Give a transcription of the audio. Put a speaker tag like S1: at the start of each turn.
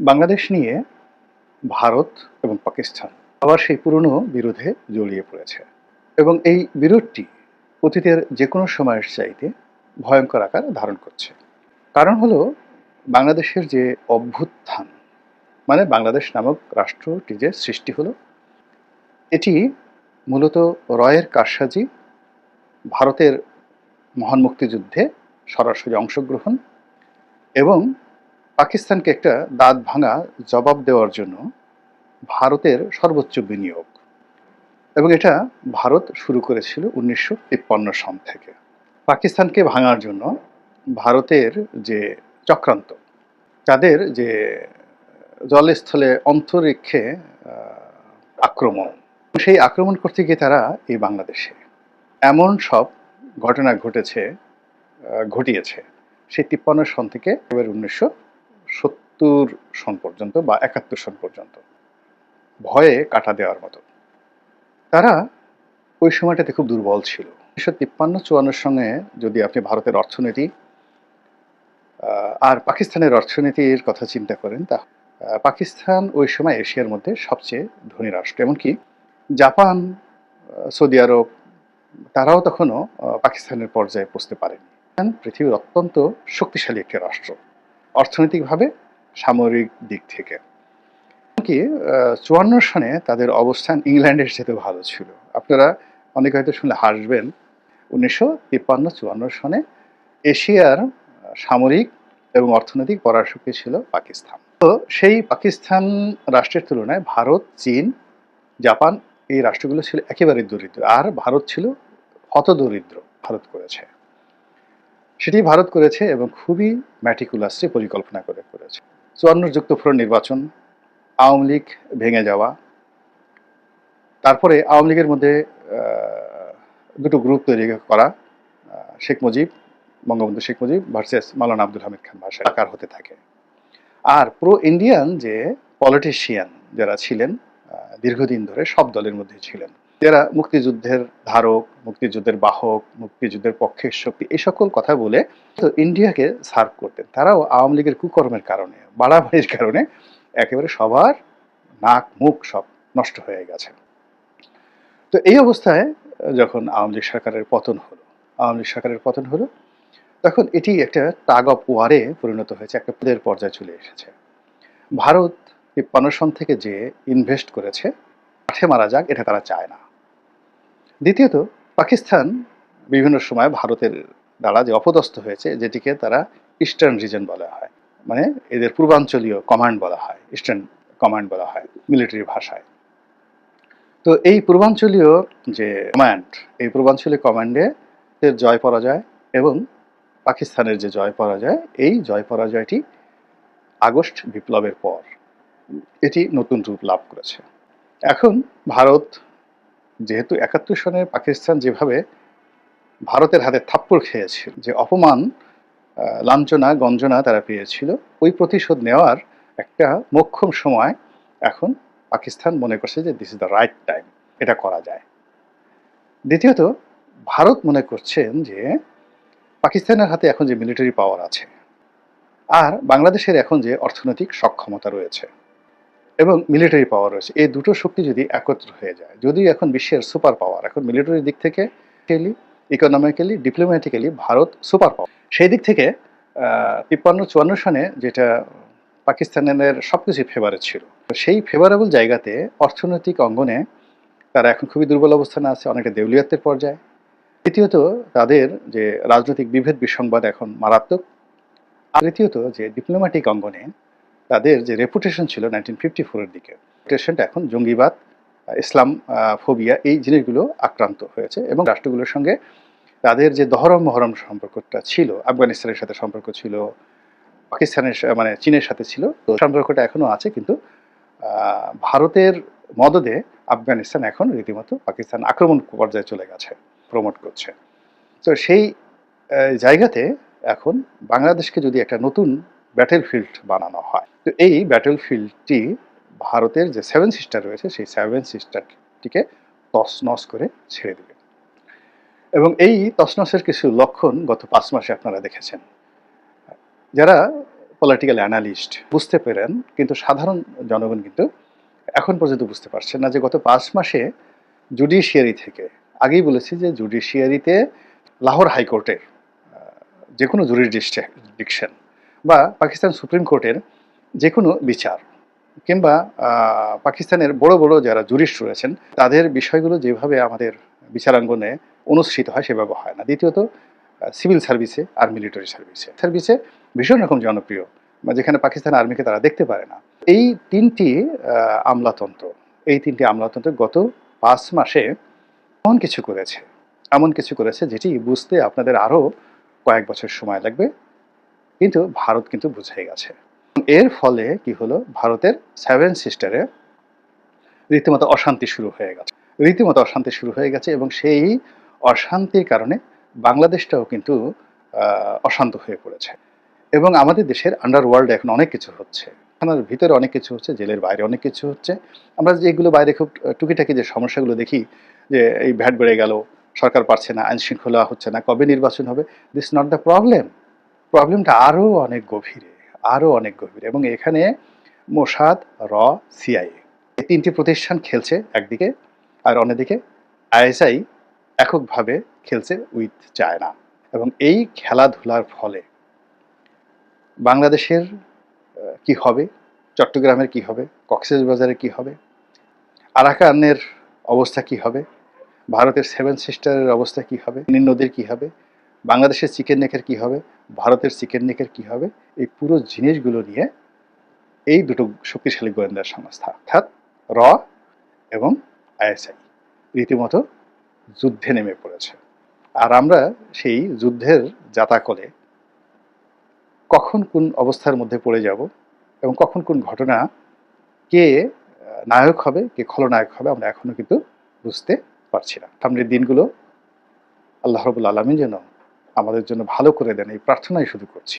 S1: বাংলাদেশ নিয়ে ভারত এবং পাকিস্তান আবার সেই পুরনো বিরোধে জড়িয়ে পড়েছে। এবং এই বিরোধটি অতীতের যে কোনো সময়ের চাইতে ভয়ঙ্কর আকার ধারণ করছে। কারণ হলো, বাংলাদেশের যে অভ্যুত্থান মানে বাংলাদেশ নামক রাষ্ট্রটি যে সৃষ্টি হলো, এটি মূলত রয়ের কারসাজি, ভারতের মহান মুক্তিযুদ্ধে সরাসরি অংশগ্রহণ এবং পাকিস্তানকে একটা দাঁত ভাঙা জবাব দেওয়ার জন্য ভারতের সর্বোচ্চ বিনিয়োগ। এবং এটা ভারত শুরু করেছিল উনিশশো তিপ্পান্ন সন থেকে। পাকিস্তানকে ভাঙার জন্য ভারতের যে চক্রান্ত, তাদের যে জলস্থলে অন্তরিক্ষে আক্রমণ, সেই আক্রমণ করতে গিয়ে তারা এই বাংলাদেশে। এমন সব ঘটনা ঘটেছে ঘটিয়েছে। সেই তিপ্পান্ন সন থেকে এবার উনিশশো সত্তর সন পর্যন্ত বা একাত্তর সন পর্যন্ত। ভয়ে কাটা দেওয়ার মতো। তারা ওই সময়টাতে খুব দুর্বল ছিল। উনিশশো তিপ্পান্ন চুয়ান্নর সঙ্গে যদি আপনি ভারতের অর্থনীতি আর পাকিস্তানের অর্থনীতির কথা চিন্তা করেন, তা পাকিস্তান ওই সময় এশিয়ার মধ্যে সবচেয়ে ধনী রাষ্ট্র। এমনকি জাপান সৌদি আরব, তারাও তখনও পাকিস্তানের পর্যায়ে পৌঁছতে পারেনি। পৃথিবীর অত্যন্ত শক্তিশালী একটি রাষ্ট্র। অর্থনৈতিকভাবে সামরিক দিক থেকে। এমনকি চুয়ান্ন সনে তাদের অবস্থান ইংল্যান্ডের চেয়ে ভালো ছিল। আপনারা অনেকে হয়তো শুনলে হাসবেন, উনিশশো তিপ্পান্ন চুয়ান্ন সনে এশিয়ার সামরিক এবং অর্থনৈতিক পরাশক্তি ছিল পাকিস্তান। তো সেই পাকিস্তান রাষ্ট্রের তুলনায় ভারত, চীন, জাপান এই রাষ্ট্রগুলো ছিল একেবারে দরিদ্র। আর ভারত ছিল হতদরিদ্র, ভারত করেছে। সেটি ভারত করেছে এবং খুবই ম্যাটিকুলাসলি পরিকল্পনা করে করেছে। চুয়ান্ন যুক্তফ্রন্ট নির্বাচন, আওয়ামী লীগ ভেঙে যাওয়া, তারপরে আওয়ামী লীগের মধ্যে দুটো গ্রুপ তৈরি করা শেখ মুজিব, বঙ্গবন্ধু শেখ মুজিব ভার্সেস মালানা আব্দুল হামিদ খান ভাষা আকার হতে থাকে? আর প্রো ইন্ডিয়ান যে পলিটিশিয়ান যারা ছিলেন দীর্ঘদিন ধরে সব দলের মধ্যে ছিলেন যারা মুক্তিযুদ্ধের ধারক, মুক্তিযুদ্ধের বাহক, মুক্তিযুদ্ধের পক্ষের শক্তি, এই সকল কথা বলে তো ইন্ডিয়াকে সার্ভ করতেন। তারাও আওয়ামী লীগের কুকর্মের কারণে, বাড়াবাড়ির কারণে একেবারে সবার নাক, মুখ সব নষ্ট হয়ে গেছে। তো এই অবস্থায় যখন আওয়ামী লীগ সরকারের পতন হলো, আওয়ামী লীগ সরকারের পতন হলো, তখন এটি একটা টাগ অফ ওয়ারে পরিণত হয়েছে, একটা পদের পর্যায়ে চলে এসেছে। ভারত তিপ্পান্ন থেকে যে ইনভেস্ট করেছে, মাঠে মারা যাক, এটা তারা চায় না। দ্বিতীয়ত, পাকিস্তান বিভিন্ন সময় ভারতের দ্বারা যে অপদস্থ হয়েছে, যেটিকে তারা ইস্টার্ন রিজন বলা হয়। মানে এদের পূর্বাঞ্চলীয় কমান্ড বলা হয়, ইস্টার্ন কমান্ড বলা হয়, মিলিটারি ভাষায়। তো এই পূর্বাঞ্চলীয় যে কমান্ড, এই পূর্বাঞ্চলীয় কমান্ডে এর জয় পরাজয় এবং পাকিস্তানের যে জয় পরাজয়, এই জয় পরাজয়টি আগস্ট বিপ্লবের পর এটি নতুন রূপ লাভ করেছে। এখন ভারত যেহেতু একাত্তর সনে পাকিস্তান যেভাবে ভারতের হাতে থাপ্পড় খেয়েছিল, যে অপমান লাঞ্ছনা, গঞ্জনা তারা পেয়েছিল, ওই প্রতিশোধ নেওয়ার একটা মোক্ষম সময় এখন পাকিস্তান মনে করছে যে this is the right time এটা করা যায়। দ্বিতীয়ত, ভারত মনে করছেন যে পাকিস্তানের হাতে এখন যে মিলিটারি পাওয়ার আছে, আর বাংলাদেশের এখন যে অর্থনৈতিক সক্ষমতা রয়েছে এবং মিলিটারি পাওয়ার রয়েছে। এই দুটো শক্তি যদি একত্র হয়ে যায় যদিও এখন বিশ্বের সুপার পাওয়ার এখন মিলিটারি দিক থেকে economically diplomatically Bharat super power সেই দিক থেকে তিপ্পান্ন, চুয়ান্ন সনে যেটা পাকিস্তানের সব কিছুই ফেভারে ছিল, সেই ফেভারেবল জায়গাতে অর্থনৈতিক অঙ্গনে তারা এখন খুবই দুর্বল অবস্থানে আছে, অনেকটা দেউলিয়াত্বের পর্যায়ে। তৃতীয়ত তাদের যে রাজনৈতিক বিভেদ বিসংবাদ এখন মারাত্মক। তৃতীয়ত যে ডিপ্লোম্যাটিক অঙ্গনে তাদের যে রেপুটেশন ছিল নাইনটিন ফিফটি ফোরের দিকে রেপুটেশনটা এখন জঙ্গিবাদ ইসলাম ফোবিয়া এই জিনিসগুলো আক্রান্ত হয়েছে এবং রাষ্ট্রগুলোর সঙ্গে তাদের যে দহরম মহরম সম্পর্কটা ছিল, আফগানিস্তানের সাথে সম্পর্ক ছিল, পাকিস্তানের মানে চীনের সাথে ছিল, তো সম্পর্কটা এখনও আছে কিন্তু ভারতের মদদে আফগানিস্তান এখন রীতিমতো পাকিস্তান আক্রমণ পর্যায়ে চলে গেছে প্রমোট করছে। তো সেই জায়গাতে এখন বাংলাদেশকে যদি একটা নতুন ব্যাটেল ফিল্ড বানানো হয়। তো এই ব্যাটেল ফিল্ডটি ভারতের যে সেভেন সিস্টার রয়েছে, সেই সেভেন সিস্টারটিকে তছনছ করে ছেড়ে দেবে। এবং এই তছনছের কিছু লক্ষণ গত পাঁচ মাসে আপনারা দেখেছেন। যারা পলিটিক্যাল অ্যানালিস্ট বুঝতে পেরেন, কিন্তু সাধারণ জনগণ কিন্তু এখন পর্যন্ত বুঝতে পারছেন না যে গত পাঁচ মাসে জুডিশিয়ারি থেকে, আগেই বলেছি যে জুডিশিয়ারিতে লাহোর হাইকোর্টের যে কোনো জুরিডিকশন বা পাকিস্তান সুপ্রিম কোর্টের যে কোনো বিচার কিংবা পাকিস্তানের বড় বড় যারা জুরিস্ট রয়েছেন, তাদের বিষয়গুলো যেভাবে আমাদের বিচারাঙ্গনে অনুষ্ঠিত হয় সেভাবে হয় না। দ্বিতীয়ত সিভিল সার্ভিসে আর মিলিটারি সার্ভিসে সার্ভিসে ভীষণ রকম জনপ্রিয় যেখানে পাকিস্তান আর্মিকে তারা দেখতে পারে না। এই তিনটি আমলাতন্ত্র, এই তিনটি আমলাতন্ত্র গত পাঁচ মাসে এমন কিছু করেছে, এমন কিছু করেছে যেটি বুঝতে আপনাদের আরও কয়েক বছর সময় লাগবে। কিন্তু ভারত কিন্তু বুঝে গেছে। এর ফলে কি হলো? ভারতের সেভেন সিস্টারে রীতিমতো অশান্তি শুরু হয়ে গেছে। রীতিমতো অশান্তি শুরু হয়ে গেছে এবং সেই অশান্তির কারণে বাংলাদেশটাও কিন্তু অশান্ত হয়ে পড়েছে। এবং আমাদের দেশের আন্ডারওয়ার্ল্ডে এখন অনেক কিছু হচ্ছে। থানার ভিতরে অনেক কিছু হচ্ছে, জেলের বাইরে অনেক কিছু হচ্ছে। আমরা যেগুলো বাইরে খুব টুকিটাকি যে সমস্যাগুলো দেখি, যে এই ভ্যাট বেড়ে গেল, সরকার পারছে না আইন শৃঙ্খলা হচ্ছে না, কবে নির্বাচন হবে দিস নট দ্য প্রবলেম প্রবলেমটা আরও অনেক গভীরে আরও অনেক গভীরে এবং এখানে মোসাদ র, সিআইএ এই তিনটি প্রতিষ্ঠান খেলছে একদিকে আর অন্যদিকে আইএসআই এককভাবে খেলছে উইথ চায়না এবং এই খেলাধুলার ফলে বাংলাদেশের কি হবে, চট্টগ্রামের কি হবে কক্সবাজারের কি হবে, আরাকানের অবস্থা কি হবে, ভারতের সেভেন সিস্টারের অবস্থা কি হবে নীল নদীর কি হবে বাংলাদেশের চিকেন নেকের কি হবে? ভারতের চিকেন নেকের কি হবে? এই পুরো জিনিসগুলো নিয়ে এই দুটো শক্তিশালী গোয়েন্দা সংস্থা, অর্থাৎ র এবং আইএসআই রীতিমতো যুদ্ধে নেমে পড়েছে। আর আমরা সেই যুদ্ধের জাতাকলে কখন কোন অবস্থার মধ্যে পড়ে যাব এবং কখন কোন ঘটনা কে নায়ক হবে, কে খলনায়ক হবে, আমরা এখনও কিন্তু বুঝতে পারছি না। সামনের দিনগুলো আল্লাহ রবুল আলমী যেন আমাদের জন্য ভালো করে দেন এই প্রার্থনাই শুধু করছি।